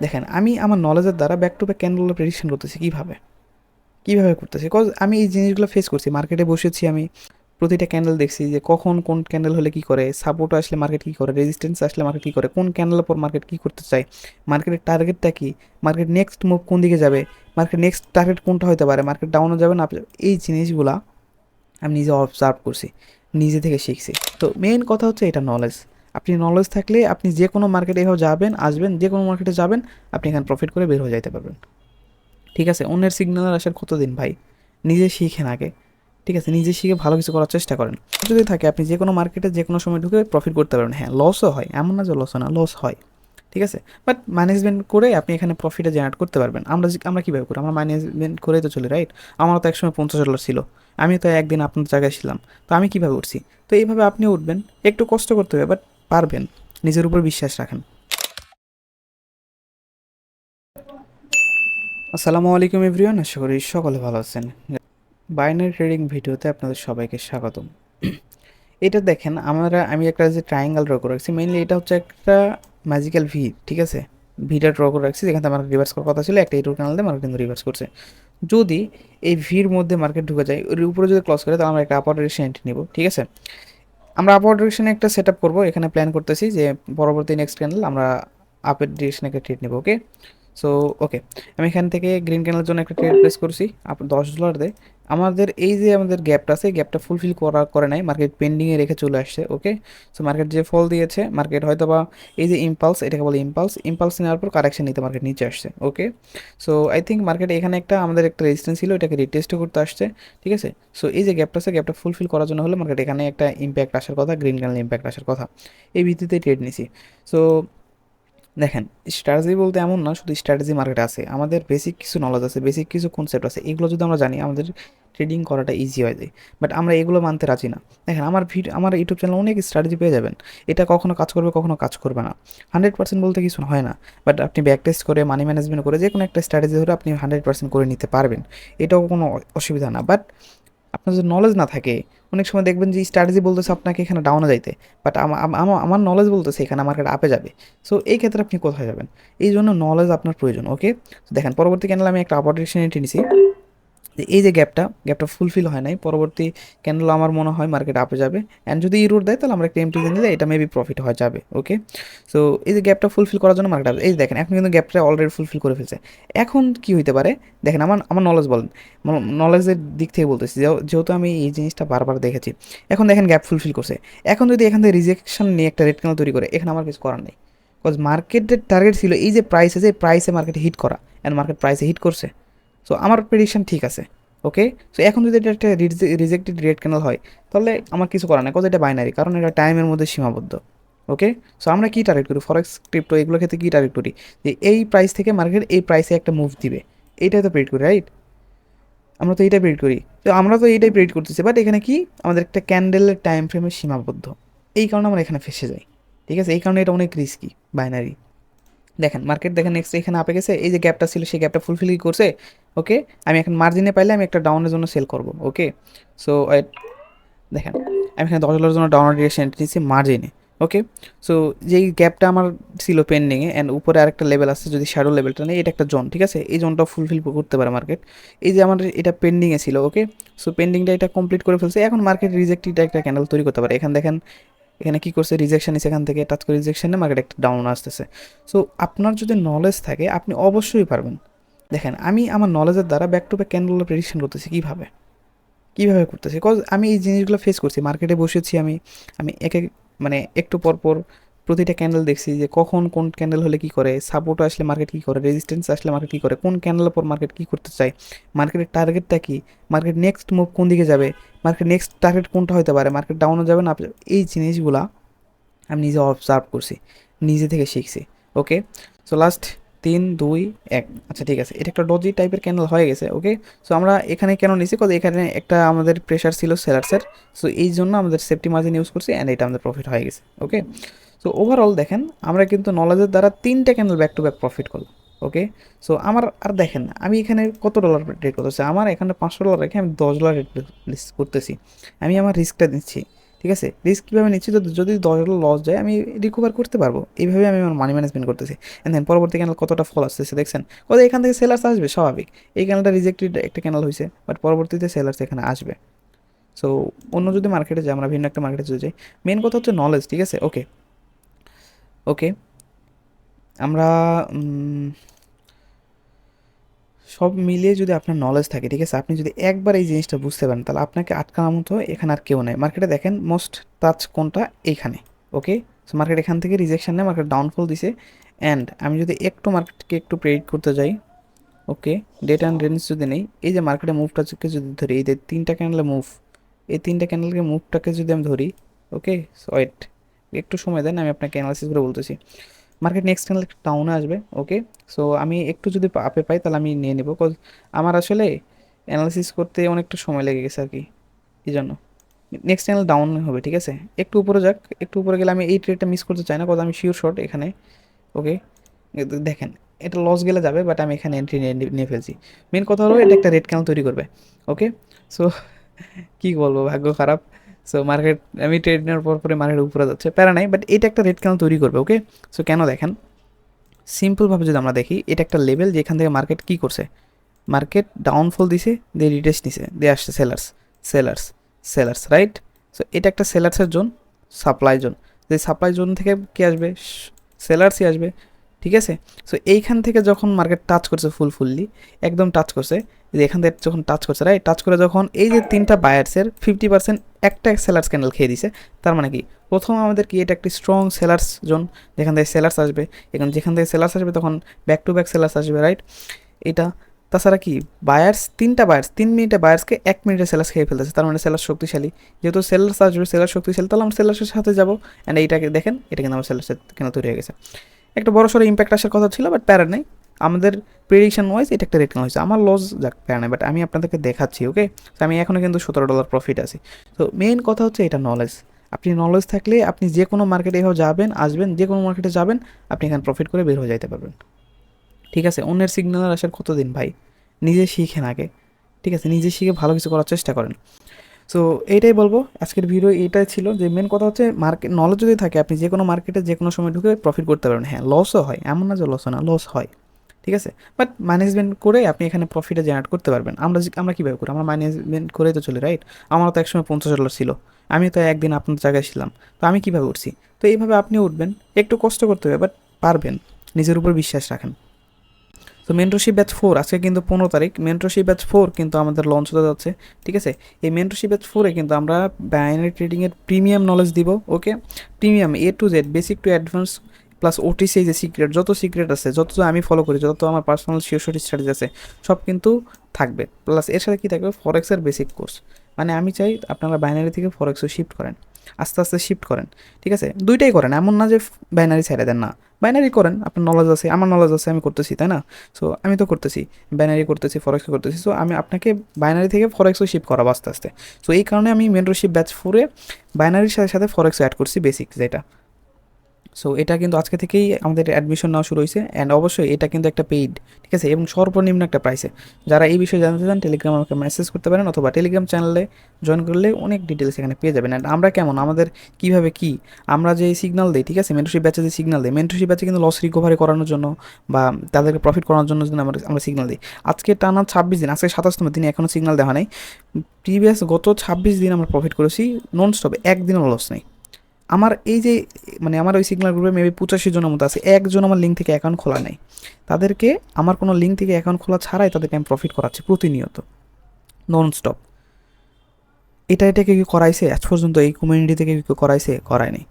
দেখেন, আমি আমার নলেজের দ্বারা ব্যাক টু ব্যাক ক্যান্ডেলগুলো প্রেডিকশন করতেছি কীভাবে? কীভাবে করতেছি? কজ আমি এই জিনিসগুলো ফেস করছি। মার্কেটে বসেছি আমি, প্রতিটা ক্যান্ডেল দেখছি যে কখন কোন ক্যান্ডেল হলে কী করে সাপোর্ট আসলে মার্কেট কী করে রেজিস্ট্যান্স আসলে মার্কেট কী করে, কোন ক্যান্ডেলের পর মার্কেট কী করতে চায় মার্কেটের টার্গেটটা কী মার্কেট নেক্সট মুভ কোন দিকে যাবে মার্কেট নেক্সট টার্গেট কোনটা হতে পারে মার্কেট ডাউনও যাবে না এই জিনিসগুলা আমি নিজে অবজার্ভ করছি, নিজে থেকে শিখছি। তো মেইন কথা হচ্ছে এটা নলেজ আপনি নলেজ থাকলে আপনি যে কোনো মার্কেটে এভাবে যাবেন, আসবেন, যে কোনো মার্কেটে যাবেন, আপনি এখানে প্রফিট করে বের হয়ে যাইতে পারবেন। ঠিক আছে? অন্যের সিগন্যাল আসার কতদিন ভাই? নিজে শিখেন আগে। ঠিক আছে? নিজে শিখে ভালো কিছু করার চেষ্টা করেন। যদি থাকে, আপনি যে কোনো মার্কেটে যে কোনো সময় ঢুকে প্রফিট করতে পারবেন। হ্যাঁ লসও হয়। এমন না যে লস না লস হয়। ঠিক আছে? বাট ম্যানেজমেন্ট করে আপনি এখানে প্রফিটে জেনারেট করতে পারবেন। আমরা আমরা কীভাবে করি? আমরা ম্যানেজমেন্ট করেই তো চলি রাইট আমারও তো একসময় পঞ্চাশ ডলার ছিল। আমি তো একদিন আপনার জায়গায় ছিলাম। তো আমি কীভাবে উঠছি? তো এইভাবে আপনি উঠবেন। একটু কষ্ট করতে হবে বাট পারবেন। নিজের উপর বিশ্বাস রাখেন। আসসালামু আলাইকুম এভরিওয়ান, আশা করি সকলে ভালো আছেন। বাইনারি ট্রেডিং ভিডিওতে আপনাদের সবাইকে স্বাগতম। এটা দেখেন, আমরা, আমি একটা যে ট্রায়াঙ্গেল ড্র করে রাখছি মেইনলি এটা হচ্ছে একটা ম্যাজিক্যাল ভি ঠিক আছে? ভিটা ড্র করে রাখছি, যেখানে আমার রিভার্স করার কথা ছিল, একটা ইউটিউব চ্যানেল দিয়ে মার্কেট কিন্তু রিভার্স করছে। যদি এই ভির মধ্যে মার্কেট ঢুকে যায় ওর উপরে যদি ক্লস করে, তাহলে আমরা একটা আপার ডিরেকশন এন্ট্রি নিব, ঠিক আছে? আমরা আপওয়ার ডিরেকশনে একটা সেট আপ করব। এখানে প্ল্যান করতেছি যে পরবর্তী নেক্সট ক্যান্ডেল আমরা আপের ডিরেকশনে একটা ট্রিট নেব ওকে সো ওকে আমি এখান থেকে গ্রিন ক্যানেলের জন্য একটা ট্রেড প্লেস করছি। দশ ডলার দেয় আমাদের এই যে আমাদের গ্যাপটা আছে গ্যাপটা ফুলফিল করা করে নাই। মার্কেট পেন্ডিংয়ে রেখে চলে আসছে ওকে সো মার্কেট যে ফল দিয়েছে মার্কেট হয়তো বা এই যে ইম্পালস এটাকে বলে ইম্পালস ইম্পালস নেওয়ার পর কারেকশন নিতে মার্কেট নিচে আসছে okay so I think market এখানে একটা আমাদের একটা রেজিস্ট্যান্স ছিল, এটাকে রিটেস্টও করতে আসছে, ঠিক আছে? সো এই যে গ্যাপটা আছে গ্যাপটা ফুলফিল করার জন্য হলে মার্কেট এখানে একটা ইম্প্যাক্ট আসার কথা গ্রিন ক্যানেল ইম্প্যাক্ট আসার কথা। এই ভিত্তিতে ট্রেড নিছি। সো দেখেন স্ট্র্যাটেজি বলতে এমন না, শুধু স্ট্র্যাটেজি মার্কেট আছে। আমাদের বেসিক কিছু নলেজ আছে বেসিক কিছু কনসেপ্ট আছে, এগুলো যদি আমরা জানি, আমাদের ট্রেডিং করাটা ইজি হয়ে যায়। বাট আমরা এগুলো মানতে রাজি না। দেখেন, আমার ভিডিও আমার ইউটিউব চ্যানেল অনেক স্ট্র্যাটেজি পেয়ে যাবেন। এটা কখনো কাজ করবে, কখনো কাজ করবে না। হান্ড্রেড পার্সেন্ট বলতে কিছু হয় না। বাট আপনি ব্যাক টেস্ট করে মানি ম্যানেজমেন্ট করে যে কোনো একটা স্ট্র্যাটেজি ধরে আপনি হান্ড্রেড পার্সেন্ট করে নিতে পারবেন। এটাও কোনো অসুবিধা না। বাট আপনার যদি নলেজ না থাকে অনেক সময় দেখবেন যে স্ট্র্যাটেজি বলতেছে আপনাকে এখানে ডাউনে যাইতে বাট আমার নলেজ বলতেছে এখানে মার্কেট আপে যাবে। সো এই ক্ষেত্রে আপনি কোথায় যাবেন? এই জন্য নলেজ আপনার প্রয়োজন ওকে দেখেন, পরবর্তী ক্যান্ডেল আমি একটা এন্ট্রি নিছি। যে এই যে গ্যাপটা গ্যাপটা ফুলফিল হয় নাই। পরবর্তী ক্যান্ডেল আমার মনে হয় মার্কেট আপে যাবে। অ্যান্ড যদি এই রুট দেয়, তাহলে আমরা একটা এমটি নিলে এটা মেবি প্রফিট হয়ে যাবে ওকে সো এই যে গ্যাপটা ফুলফিল করার জন্য মার্কেট এই যে দেখেন, এখন কিন্তু গ্যাপটা অলরেডি ফুলফিল করে ফেলছে। এখন কি হইতে পারে? দেখেন, আমার আমার নলেজ বলেন নলেজের দিক থেকে বলতেছি যেহেতু আমি এই জিনিসটা বারবার দেখেছি। এখন দেখেন গ্যাপ ফুলফিল করছে। এখন যদি এখান থেকে রিজেকশন নিয়ে একটা রেড ক্যান্ডেল তৈরি করে, এখানে আমার কিছু করার নেই। বিকজ মার্কেটের টার্গেট ছিল, এই যে প্রাইস আছে প্রাইসে মার্কেটে হিট করা। অ্যান্ড মার্কেট প্রাইসে হিট করছে। সো আমার প্রেডিকশন ঠিক আছে ওকে সো এখন যদি এটা একটা রিজেক্টেড রেড ক্যানেল হয়, তাহলে আমার কিছু করার নেই কত এটা বাইনারি কারণ এটা টাইমের মধ্যে সীমাবদ্ধ ওকে সো আমরা কী টার্গেট করি? ফরেক্স ক্রিপ্টো এগুলোর ক্ষেত্রে কী টার্গেট করি? যে এই প্রাইস থেকে মার্কেট এই প্রাইসে একটা মুভ দিবে, এইটাই তো প্রেডিক্ট করি রাইট আমরা তো এইটাই প্রেডিক্ট করি। তো আমরা তো এইটাই প্রেডিক্ট করতেছি বাট এখানে কি? আমাদের একটা ক্যান্ডেলের টাইম ফ্রেমে সীমাবদ্ধ, এই কারণে আমরা এখানে ফেসে যাই, ঠিক আছে? এই কারণে এটা অনেক রিস্কি বাইনারি দেখেন মার্কেট দেখেন নেক্সট এখানে আপে গেছে, এই যে গ্যাপটা ছিল, সেই গ্যাপটা ফুলফিল করছে? ওকে আমি এখন মার্জিনে পাইলে আমি একটা ডাউনের জন্য সেল করব ওকে সো দেখেন, আমি এখানে দশ ডলারের জন্য ডাউনের ডিরেকশন নিচ্ছি মার্জিনে ওকে সো যেই গ্যাপটা আমার ছিল পেন্ডিংয়ে অ্যান্ড উপরে আরেকটা লেভেল আছে, যদি শ্যাডো লেভেলটা নেই, এটা একটা জোন ঠিক আছে? এই জোনটা ফুলফিল করতে পারে মার্কেট এই যে আমার এটা পেন্ডিংয়ে ছিল ওকে সো পেন্ডিংটা এটা কমপ্লিট করে ফেলছে, এখন মার্কেট রিজেক্টেড একটা ক্যান্ডেল তৈরি করতে পারে। এখানে দেখেন এখানে কি করছে? রিজেকশন এখান থেকে টাচ করে রিজেকশনে মার্কেট একটা ডাউন আসতেছে। সো আপনার যদি নলেজ থাকে, আপনি অবশ্যই পারবেন। দেখেন, আমি আমার নলেজের দ্বারা back to back candle prediction করতেছি কীভাবে? কীভাবে করতেছি? কজ আমি এই জিনিসগুলো ফেস করছি। মার্কেটে বসেছি আমি। আমি এক এক মানে একটু পরপর পর প্রতিটা ক্যান্ডেল দেখছি যে কখন কোন ক্যান্ডেল হলে কী করে সাপোর্ট আসলে মার্কেট কী করে রেজিস্ট্যান্স আসলে মার্কেট কী করে, কোন ক্যান্ডেলের পর মার্কেট কী করতে চায় মার্কেটের টার্গেটটা কী মার্কেট নেক্সট মুভ কোন দিকে যাবে মার্কেট নেক্সট টার্গেট কোনটা হতে পারে মার্কেট ডাউনও যাবে না এই জিনিসগুলা আমি নিজে অবজার্ভ করছি, নিজে থেকে শিখছি ওকে সো লাস্ট তিন, দুই, এক আচ্ছা ঠিক আছে, এটা একটা ডজি টাইপের ক্যান্ডেল হয়ে গেছে ওকে সো আমরা এখানে কেন নিছি কজ এখানে একটা আমাদের প্রেশার ছিল সেলার্সের সো এই জন্য আমাদের সেফটি মার্জিন ইউজ করছি অ্যান্ড এটা আমাদের প্রফিট হয়ে গেছে ওকে সো ওভারঅল দেখেন, আমরা কিন্তু নলেজের দ্বারা তিনটা candle back to back profit করলাম ওকে সো আমার, আর দেখেন, আমি এখানে কত ডলার রেট করতেছি? আমার এখানে পাঁচশো ডলার রেখে আমি দশ ডলার রেট করতেছি। আমি আমার রিস্কটা দিচ্ছি ঠিক আছে? রিস্ক কীভাবে নিচ্ছি? তো যদি দশ ডলার লস যায়, আমি রিকভার করতে পারব। এইভাবে আমি আমার মানি ম্যানেজমেন্ট করতেছি। অ্যান্ড দেন পরবর্তী ক্যানেল কতটা ফল আসতেছে দেখছেন? কত এখান থেকে সেলার্স আসবে? স্বাভাবিক। এই ক্যানেলটা রিজেক্টেড একটা ক্যানেল হয়েছে বাট পরবর্তীতে সেলার্স এখানে আসবে। সো অন্য যদি মার্কেটে যাই, আমরা ভিন্ন একটা মার্কেটে যদি যাই মেন কথা হচ্ছে নলেজ ঠিক আছে? ওকে ওকে। আমরা সব মিলিয়ে যদি আপনার নলেজ থাকে, ঠিক আছে? আপনি যদি একবার এই জিনিসটা বুঝতে পারেন, তাহলে আপনাকে আটকানোর মতো এখানে আর কেউ নেই। মার্কেটে দেখেন মোস্ট টাচ কোনটা? এইখানে, ওকে? সো মার্কেট এখান থেকে রিজেকশন নেয় মার্কেট ডাউনফল দিছে। অ্যান্ড আমি যদি একটু মার্কেটকে একটু প্রেডিক্ট করতে যাই, ওকে? ডেট অ্যান্ড রেঞ্জ যদি নেই, এই যে মার্কেটে মুভটাকে যদি ধরি, এই যে তিনটা ক্যান্ডেলে মুভ এই তিনটা ক্যান্ডেলকে মুভটাকে যদি আমি ধরি, ওকে? ওয়েট একটু সময় দেন, আমি আপনাকে অ্যানালাইসিস করে বলতেছি। মার্কেট নেক্সট ক্যান্ডেল ডাউনে আসবে ওকে সো আমি একটু যদি আপে পাই তাহলে আমি নিয়ে নেব কজ আমার আসলে অ্যানালাইসিস করতে অনেকটা সময় লেগে গেছে আর কি, এই জন্য। নেক্সট চ্যানেল ডাউন হবে, ঠিক আছে? একটু উপরে যাক, একটু উপরে গেলে আমি এই ট্রেডটা মিস করতে চাই না কজ আমি শিওর শর্ট এখানে ওকে দেখেন, এটা লস গেলে যাবে বাট আমি এখানে এন্ট্রি নিয়ে ফেলছি। মেন কথা হলো, এটা একটা রেড ক্যানেল তৈরি করবে ওকে সো কী বলব, ভাগ্য খারাপ। সো মার্কেট আমি ট্রেড নেওয়ার পর পরে মার্কেট উপরে যাচ্ছে। প্যারা নাই বাট এটা একটা রেড ক্যানেল তৈরি করবে ওকে সো কেন দেখেন? সিম্পলভাবে যদি আমরা দেখি, এটা একটা লেভেল যেখান থেকে মার্কেট কী করছে? মার্কেট ডাউনফল দিছে, দিয়ে রিটেস্ট নিছে, দিয়ে আসছে sellers sellers sellers right so এটা একটা সেলার্সের জোন সাপ্লাই জোন যে সাপ্লাই জোন থেকে কী আসবে? সেলার্সই আসবে। ঠিক আছে? সো এইখান থেকে যখন মার্কেট টাচ করছে ফুল ফুললি একদম টাচ করছে যে এখান থেকে যখন টাচ করছে রাইট টাচ করে যখন এই যে তিনটা বায়ার্সের ফিফটি পার্সেন্ট একটা সেলার্স ক্যান্ডেল খেয়ে দিছে, তার মানে কি? প্রথম আমাদের কি এটা একটি স্ট্রং সেলার্স জোন যেখান থেকে সেলার্স আসবে। এখন যেখান থেকে সেলার্স আসবে তখন ব্যাক টু ব্যাক সেলার্স আসবে রাইট এটা, তাছাড়া কি? বায়ার্স তিনটা বায়ার্স তিন মিনিটে বায়ার্সকে এক মিনিটে সেলার্স খেয়ে ফেলতেছে, তার মানে সেলার শক্তিশালী। যেহেতু সেলার্স আসবে সেলার শক্তিশালী, তাহলে আমরা সেলার্সের সাথে যাব। অ্যান্ড এইটাকে দেখেন, এটা কিন্তু আমার সেলার্সের কেন তৈরি হয়ে গেছে। একটা বড় সড়ো ইম্প্যাক্ট আসার কথা ছিল বাট প্যারা নেই। আমাদের প্রেডিকশন ওয়াইজ এটা একটা রেট হয়েছে। আমার লস যাক, প্যারা নেই বাট আমি আপনাদেরকে দেখাচ্ছি ওকে তো আমি এখনও কিন্তু সতেরো ডলার প্রফিট আছি। তো মেইন কথা হচ্ছে এটা নলেজ আপনি নলেজ থাকলে আপনি যে কোনো মার্কেটে এভাবে যাবেন, আসবেন, যে কোনো মার্কেটে যাবেন, আপনি এখানে প্রফিট করে বের হয়ে যাইতে পারবেন। ঠিক আছে? অন্যের সিগন্যাল আসার কতদিন ভাই? নিজে শিখেন আগে। ঠিক আছে? নিজে শিখে ভালো কিছু করার চেষ্টা করেন। সো এইটাই বলব। আজকের ভিডিও এইটাই ছিল যে মেন কথা হচ্ছে মার্কেট নলেজ যদি থাকে, আপনি যে কোনো মার্কেটে যে কোনো সময় ঢুকে প্রফিট করতে পারবেন। হ্যাঁ লসও হয়, এমন না যে লস না লস হয়। ঠিক আছে? বাট ম্যানেজমেন্ট করে আপনি এখানে প্রফিটে জেনারেট করতে পারবেন। আমরা আমরা কীভাবে করি? আমরা ম্যানেজমেন্ট করেই তো চলি রাইট আমারও তো একসময় পঞ্চাশ ডলার ছিল। আমি তো একদিন আপনার জায়গায় ছিলাম। তো আমি কীভাবে উঠছি? তো এইভাবে আপনি উঠবেন। একটু কষ্ট করতে হবে বাট পারবেন। নিজের উপর বিশ্বাস রাখেন। তো মেন্টরশিপ ব্যাচ ফোর আজকে কিন্তু পনেরো তারিখ। মেন্টরশিপ ব্যাচ ফোর কিন্তু আমাদের লঞ্চ হতে যাচ্ছে, ঠিক আছে? এই মেন্টরশিপ ব্যাচ ফোরে কিন্তু আমরা বাইনারি ট্রেডিংয়ের প্রিমিয়াম নলেজ দিব okay premium A to Z basic to advance plus OTC যে সিক্রেট যত সিক্রেট আছে, যত আমি ফলো করি, যত আমার পার্সোনাল শিওসটি স্ট্র্যাটেজি আছে, সব কিন্তু থাকবে। প্লাস এর সাথে কী থাকবে? ফরেক্সের বেসিক কোর্স মানে আমি চাই আপনারা বাইনারি থেকে ফরেক্সে শিফট করেন। আস্তে আস্তে শিফট করেন, ঠিক আছে? দুইটাই করেন, এমন না যে বাইনারি ছেড়ে দেন না। বাইনারি করেন, আপনার নলেজ আছে, আমার নলেজ আছে, আমি করতেছি, তাই না? সো আমি তো করতেছি বাইনারি করতেছি ফরেক্স করতেছি সো আমি আপনাকে বাইনারি থেকে ফরেক্সও শিফট করাবো আস্তে আস্তে। সো এই কারণে আমি মেন্টরশিপ ব্যাচ ফোরে বাইনারির সাথে সাথে ফরেক্সও অ্যাড করছি বেসিক যেটা। সো এটা কিন্তু আজকে থেকেই আমাদের অ্যাডমিশন নেওয়া শুরু হয়েছে অ্যান্ড অবশ্যই এটা কিন্তু একটা পেইড ঠিক আছে? এবং সর্বনিম্ন একটা প্রাইসে যারা এই বিষয়ে জানতে চান টেলিগ্রাম আমাকে মেসেজ করতে পারেন অথবা টেলিগ্রাম চ্যানেলে জয়েন করলে অনেক ডিটেলস এখানে পেয়ে যাবেন। অ্যান্ড আমরা কেমন? আমাদের কীভাবে কি? আমরা যে সিগনাল দিই, ঠিক আছে? মেন্টরশিপ ব্যাচে যে সিগনাল দিই মেন্টরশিপ ব্যাচে কিন্তু লস রিকভারি করানোর জন্য বা তাদেরকে প্রফিট করানোর জন্য আমরা আমরা সিগনাল দিই। আজকে টানা ছাব্বিশ দিন, আজকে সাতাশতম দিনে এখনও সিগনাল দেওয়া নেই। প্রিভিয়াস গত ছাব্বিশ দিন আমরা প্রফিট করেছি নন স্টপে একদিনও লস নেই। আমার এই যে মানে আমার ওই সিগনাল গ্রুপে মেবি পঁচাশি জনের মতো আছে, একজন আমার লিঙ্ক থেকে অ্যাকাউন্ট খোলা নেই। তাদেরকে, আমার কোনো লিঙ্ক থেকে অ্যাকাউন্ট খোলা ছাড়াই তাদেরকে আমি প্রফিট করাচ্ছি প্রতিনিয়ত নন স্টপ এটা, এটাকে কি করাইছে? আজ পর্যন্ত এই কমিউনিটি থেকে কি করাইছে? করায়নি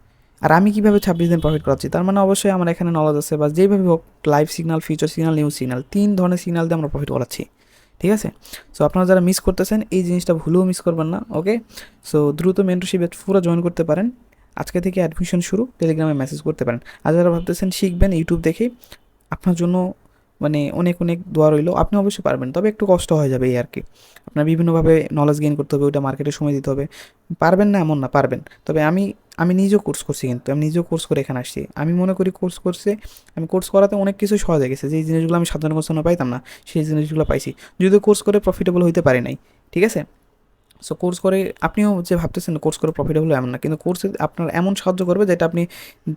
আর আমি কীভাবে ছাব্বিশ দিন প্রফিট করাচ্ছি? তার মানে অবশ্যই আমার এখানে নলেজ আছে বা যেভাবে হোক live signal future signal news signal তিন ধরনের সিগনাল দিয়ে আমরা প্রফিট করাচ্ছি। ঠিক আছে? সো আপনারা যারা মিস করতেছেন, এই জিনিসটা ভুলেও মিস করবেন না ওকে সো দ্রুত মেন্টরশিপে পুরো জয়েন করতে পারেন। আজকে থেকে অ্যাডমিশন শুরু টেলিগ্রামে মেসেজ করতে পারেন। আর যারা ভাবতেছেন শিখবেন ইউটিউব দেখে আপনার জন্য মানে অনেক অনেক দোয়া রইল। আপনি অবশ্যই পারবেন, তবে একটু কষ্ট হয়ে যাবে এই আর কি। আপনার বিভিন্নভাবে নলেজ গেইন করতে হবে, ওইটা মার্কেটে সময় দিতে হবে। পারবেন না এমন না, পারবেন। তবে আমি আমি নিজেও কোর্স করছি কিন্তু, আমি নিজেও কোর্স করে এখানে আসছি। আমি মনে করি কোর্স করছে, আমি কোর্স করাতে অনেক কিছু সহজ হয়ে গেছে। যেই জিনিসগুলো আমি সাধারণ কোর্সে পাইতাম না, সেই জিনিসগুলো পাইছি। যদিও কোর্স করে প্রফিটেবল হইতে পারি নাই, ঠিক আছে? সো কোর্স করে আপনিও যে ভাবতেছেন কোর্স করে প্রফিটেবল এমন না। কিন্তু কোর্সে আপনার এমন সাহায্য করবে যেটা আপনি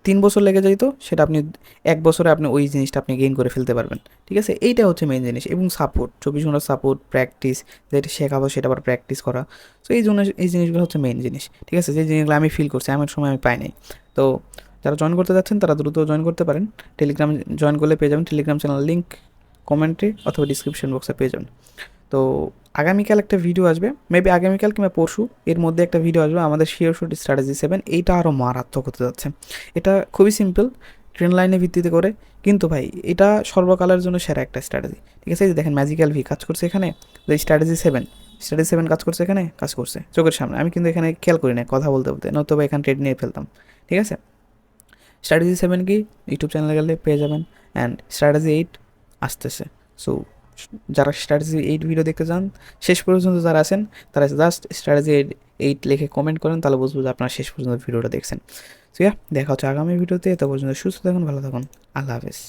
তিন বছর লেগে যাইতো, সেটা আপনি এক বছরে আপনি ওই জিনিসটা আপনি গেইন করে ফেলতে পারবেন। ঠিক আছে? এইটা হচ্ছে মেইন জিনিস। এবং সাপোর্ট চব্বিশ ঘণ্টা সাপোর্ট প্র্যাকটিস যেটা শেখাবো সেটা আবার প্র্যাকটিস করা। সো এই জন্য এই জিনিসগুলো হচ্ছে মেইন জিনিস। ঠিক আছে? যে জিনিসগুলো আমি ফিল করছি, এমন সময় আমি পাই নাই। তো যারা জয়েন করতে যাচ্ছেন, তারা দ্রুত জয়েন করতে পারেন। টেলিগ্রাম জয়েন করলে পেয়ে যাবেন। টেলিগ্রাম চ্যানেল লিঙ্ক কমেন্টে অথবা ডিসক্রিপশন বক্সে পেয়ে যাবেন। তো আগামীকাল একটা ভিডিও আসবে মেবি আগামীকাল কিংবা পরশু এর মধ্যে একটা ভিডিও আসবে আমাদের শিওর শুট স্ট্র্যাটেজি সেভেন এইটা আরও মারাত্মক হতে যাচ্ছে। এটা খুবই সিম্পল ট্রেন লাইনে ভিত্তিতে করে, কিন্তু ভাই এটা সর্বকালের জন্য সেরা একটা স্ট্র্যাটেজি ঠিক আছে, এই যে দেখেন ম্যাজিক্যাল ভি কাজ করছে এখানে যে স্ট্র্যাটেজি সেভেন স্ট্র্যাটেজি সেভেন কাজ করছে এখানে, কাজ করছে, চোখের সামনে। আমি কিন্তু এখানে খেয়াল করি না কথা বলতে বলতে নয়তো বা এখানে ট্রেড নিয়ে ফেলতাম। ঠিক আছে? স্ট্র্যাটেজি সেভেন কি? ইউটিউব চ্যানেলে গেলে পেয়ে যাবেন অ্যান্ড স্ট্র্যাটেজি এইট আসতেছে। সো যারা স্ট্র্যাটেজি এইট ভিডিও দেখতে চান, শেষ পর্যন্ত যারা আছেন, তারা জাস্ট স্ট্র্যাটেজি এইট লিখে কমেন্ট করেন, তাহলে বুঝব যে আপনারা শেষ পর্যন্ত ভিডিওটা দেখছেন। সো ইয়া দেখা হচ্ছে আগামী ভিডিওতে এত পর্যন্ত সুস্থ থাকুন, ভালো থাকুন, আল্লাহ হাফেজ।